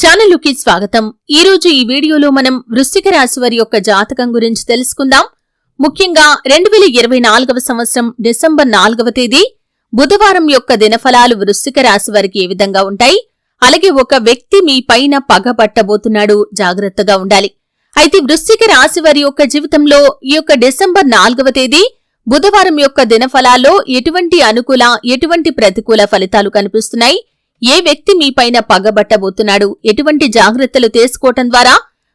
ఛానలుకి స్వాగతం. ఈ రోజు ఈ వీడియోలో మనం వృశ్చిక రాశి వారి యొక్క జాతకం గురించి తెలుసుకుందాం. ముఖ్యంగా రెండు వేల ఇరవై నాలుగవ సంవత్సరం డిసెంబర్ నాలుగవ తేదీ బుధవారం యొక్క దినఫలాలు వృశ్చిక రాశి వారికి ఏ విధంగా ఉంటాయి? అలాగే ఒక వ్యక్తి మీ పైన పగబట్టబోతున్నాడు జాగ్రత్తగా ఉండాలి. అయితే వృశ్చిక రాశి వారి యొక్క జీవితంలో ఈ యొక్క డిసెంబర్ నాలుగవ తేదీ బుధవారం యొక్క దినఫలాల్లో ఎటువంటి అనుకూల ఎటువంటి ప్రతికూల ఫలితాలు కనిపిస్తున్నాయి? ఏ వ్యక్తి మీపైన పగబట్టబోతున్నాడు? ఎటువంటి జాగ్రత్తలు తీసుకోవటం ద్వారా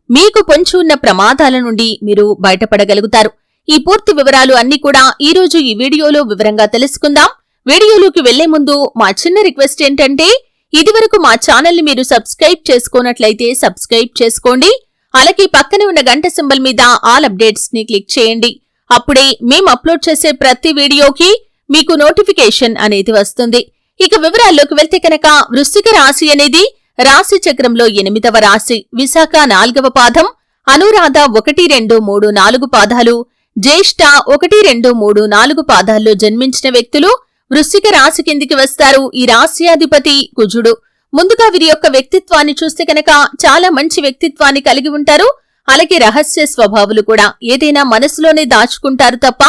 మీకు పొంచి ఉన్న ప్రమాదాల నుండి మీరు బయటపడగలుగుతారు. ఈ పూర్తి వివరాలు అన్ని కూడా ఈ రోజు ఈ వీడియోలో వివరంగా తెలుసుకుందాం. వీడియోలోకి వెళ్ళే ముందు మా చిన్న రిక్వెస్ట్ ఏంటంటే ఇదివరకు మా ఛానల్ని మీరు సబ్స్క్రైబ్ చేసుకోనట్లయితే సబ్స్క్రైబ్ చేసుకోండి. అలాగే పక్కనే ఉన్న గంట సింబల్ మీద ఆల్ అప్డేట్స్ని క్లిక్ చేయండి. అప్పుడే మేము అప్లోడ్ చేసే ప్రతి వీడియోకి మీకు నోటిఫికేషన్ అనేది వస్తుంది. ఇక వివరాల్లోకి వెళ్తే కనుక వృశ్చిక రాశి అనేది రాశి చక్రంలో ఎనిమిదవ రాశి విశాఖ నాలుగవ పాదం అనురాధ ఒకటి రెండు మూడు నాలుగు పాదాలు జ్యేష్ఠ ఒకటి రెండు మూడు నాలుగు పాదాల్లో జన్మించిన వ్యక్తులు వృశ్చిక రాశి కిందికి వస్తారు. ఈ రాశ్యాధిపతి కుజుడు. ముందుగా వీరి యొక్క వ్యక్తిత్వాన్ని చూస్తే కనుక చాలా మంచి వ్యక్తిత్వాన్ని కలిగి ఉంటారు. అలాగే రహస్య స్వభావులు కూడా ఏదైనా మనసులోనే దాచుకుంటారు తప్ప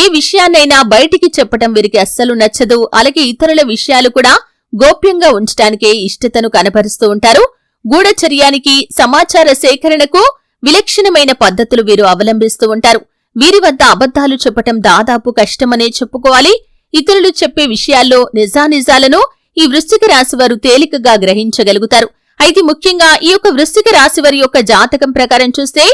ఏ విషయాన్నైనా బయటికి చెప్పటం వీరికి అస్సలు నచ్చదు. అలాగే ఇతరుల విషయాలు కూడా గోప్యంగా ఉంచటానికే ఇష్టతను కనపరుస్తూ ఉంటారు. గూఢచర్యానికి సమాచార సేకరణకు విలక్షణమైన పద్ధతులు వీరు అవలంబిస్తూ ఉంటారు. వీరి వద్ద అబద్ధాలు చెప్పటం దాదాపు కష్టమనే చెప్పుకోవాలి. ఇతరులు చెప్పే విషయాల్లో నిజానిజాలను ఈ వృశ్చిక రాశివారు తేలికగా గ్రహించగలుగుతారు. అయితే ముఖ్యంగా ఈ యొక్క వృశ్చిక రాశివారి యొక్క జాతకం ప్రకారం చూస్తే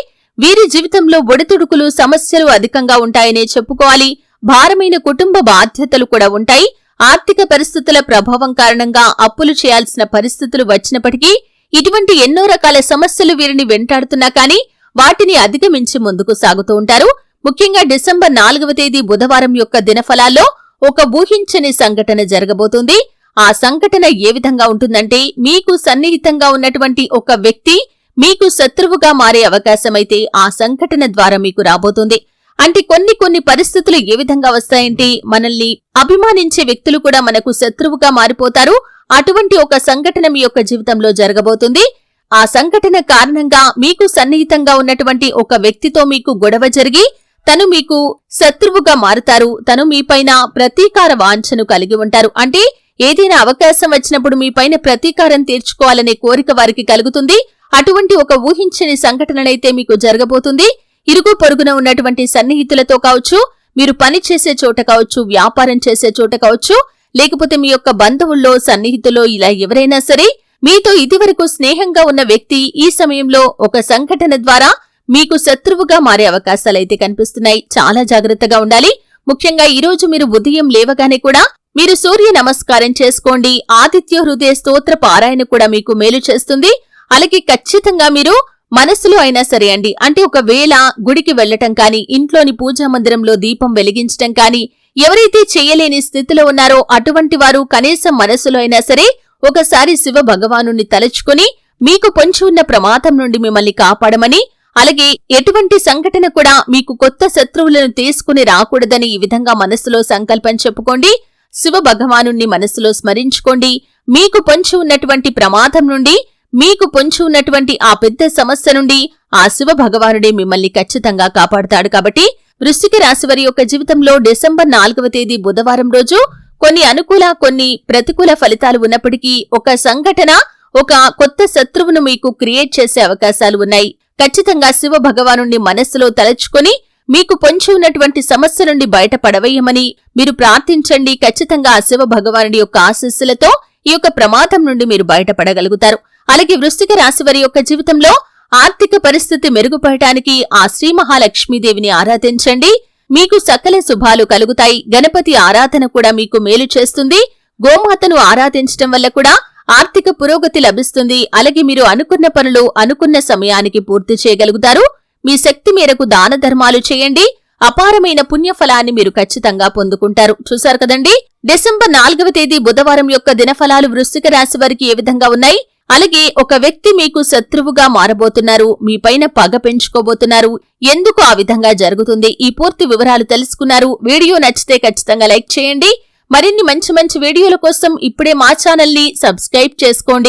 వీరి జీవితంలో ఒడిదుడుకులు సమస్యలు అధికంగా ఉంటాయనే చెప్పుకోవాలి. భారమైన కుటుంబ బాధ్యతలు కూడా ఉంటాయి. ఆర్థిక పరిస్థితుల ప్రభావం కారణంగా అప్పులు చేయాల్సిన పరిస్థితులు వచ్చినప్పటికీ ఇటువంటి ఎన్నో రకాల సమస్యలు వీరిని వెంటాడుతున్నా కానీ వాటిని అధిగమించి ముందుకు సాగుతూ ఉంటారు. ముఖ్యంగా డిసెంబర్ నాలుగవ తేదీ బుధవారం యొక్క దినఫలాల్లో ఒక ఊహించని సంఘటన జరగబోతుంది. ఆ సంఘటన ఏ విధంగా ఉంటుందంటే మీకు సన్నిహితంగా ఉన్నటువంటి ఒక వ్యక్తి మీకు శత్రువుగా మారే అవకాశమైతే ఆ సంఘటన ద్వారా మీకు రాబోతుంది. అంటే కొన్ని కొన్ని పరిస్థితులు ఏ విధంగా వస్తాయంటే మనల్ని అభిమానించే వ్యక్తులు కూడా మనకు శత్రువుగా మారిపోతారు. అటువంటి ఒక సంఘటన మీ యొక్క జీవితంలో జరగబోతుంది. ఆ సంఘటన కారణంగా మీకు సన్నిహితంగా ఉన్నటువంటి ఒక వ్యక్తితో మీకు గొడవ జరిగి తను మీకు శత్రువుగా మారుతారు. తను మీపైన ప్రతీకార వాంఛను కలిగి ఉంటారు. అంటే ఏదైనా అవకాశం వచ్చినప్పుడు మీపైన ప్రతీకారం తీర్చుకోవాలనే కోరిక వారికి కలుగుతుంది. అటువంటి ఒక ఊహించని సంఘటననైతే మీకు జరగబోతుంది. ఇరుగు పొరుగున ఉన్నటువంటి సన్నిహితులతో కావచ్చు మీరు పని చేసే చోట కావచ్చు వ్యాపారం చేసే చోట కావచ్చు లేకపోతే మీ యొక్క బంధువుల్లో సన్నిహితులో ఇలా ఎవరైనా సరే మీతో ఇదివరకు స్నేహంగా ఉన్న వ్యక్తి ఈ సమయంలో ఒక సంఘటన ద్వారా మీకు శత్రువుగా మారే అవకాశాలైతే కనిపిస్తున్నాయి. చాలా జాగ్రత్తగా ఉండాలి. ముఖ్యంగా ఈ రోజు మీరు ఉదయం లేవగానే కూడా మీరు సూర్య నమస్కారం చేసుకోండి. ఆదిత్య హృదయ స్తోత్ర పారాయణ కూడా మీకు మేలు చేస్తుంది. అలాగే ఖచ్చితంగా మీరు మనస్సులో అయినా సరే అండి. అంటే ఒకవేళ గుడికి వెళ్ళటం కానీ ఇంట్లోని పూజా మందిరంలో దీపం వెలిగించటం కానీ ఎవరైతే చేయలేని స్థితిలో ఉన్నారో అటువంటి వారు కనీసం మనస్సులో అయినా సరే ఒకసారి శివ భగవాను తలుచుకుని మీకు పొంచి ఉన్న ప్రమాదం నుండి మిమ్మల్ని కాపాడమని అలాగే ఎటువంటి సంఘటన కూడా మీకు కొత్త శత్రువులను తీసుకుని రాకూడదని ఈ విధంగా మనస్సులో సంకల్పం చెప్పుకోండి. శివ భగవాను మనస్సులో స్మరించుకోండి. మీకు పొంచి ఉన్నటువంటి ప్రమాదం నుండి మీకు పొంచి ఉన్నటువంటి ఆ పెద్ద సమస్య నుండి ఆ శివ భగవానుడే మిమ్మల్ని ఖచ్చితంగా కాపాడుతాడు కాబట్టి వృశ్చిక రాశివారి యొక్క జీవితంలో డిసెంబర్ నాలుగవ తేదీ బుధవారం రోజు కొన్ని అనుకూల కొన్ని ప్రతికూల ఫలితాలు ఉన్నప్పటికీ ఒక సంఘటన ఒక కొత్త శత్రువును మీకు క్రియేట్ చేసే అవకాశాలు ఉన్నాయి. ఖచ్చితంగా శివ భగవాను మనస్సులో తలచుకొని మీకు పొంచి ఉన్నటువంటి సమస్య నుండి బయటపడవేయమని మీరు ప్రార్థించండి. ఖచ్చితంగా ఆ శివ భగవానుడి యొక్క ఆశస్సులతో ఈ యొక్క ప్రమాదం నుండి మీరు బయటపడగలుగుతారు. అలాగే వృష్టిక రాశి వారి యొక్క జీవితంలో ఆర్థిక పరిస్థితి మెరుగుపడటానికి ఆ శ్రీ మహాలక్ష్మీదేవిని ఆరాధించండి. మీకు సకల శుభాలు కలుగుతాయి. గణపతి ఆరాధన కూడా మీకు మేలు చేస్తుంది. గోమాతను ఆరాధించటం వల్ల కూడా ఆర్థిక పురోగతి లభిస్తుంది. అలాగే మీరు అనుకున్న పనులు అనుకున్న సమయానికి పూర్తి చేయగలుగుతారు. మీ శక్తి మేరకు దాన ధర్మాలు చేయండి. అపారమైన పుణ్యఫలాన్ని మీరు ఖచ్చితంగా పొందుకుంటారు. చూశారు కదండి? డిసెంబర్ నాలుగవ తేదీ బుధవారం యొక్క దినఫలాలు వృశ్చిక రాశి వారికి ఏ విధంగా ఉన్నాయి? అలాగే ఒక వ్యక్తి మీకు శత్రువుగా మారబోతున్నారు మీపైన పగ పెంచుకోబోతున్నారు. ఎందుకు ఆ విధంగా జరుగుతుంది? ఈ పూర్తి వివరాలు తెలుసుకున్నారు. వీడియో నచ్చితే ఖచ్చితంగా లైక్ చేయండి. మరిన్ని మంచి మంచి వీడియోల కోసం ఇప్పుడే మా ఛానల్ని సబ్స్క్రైబ్ చేసుకోండి.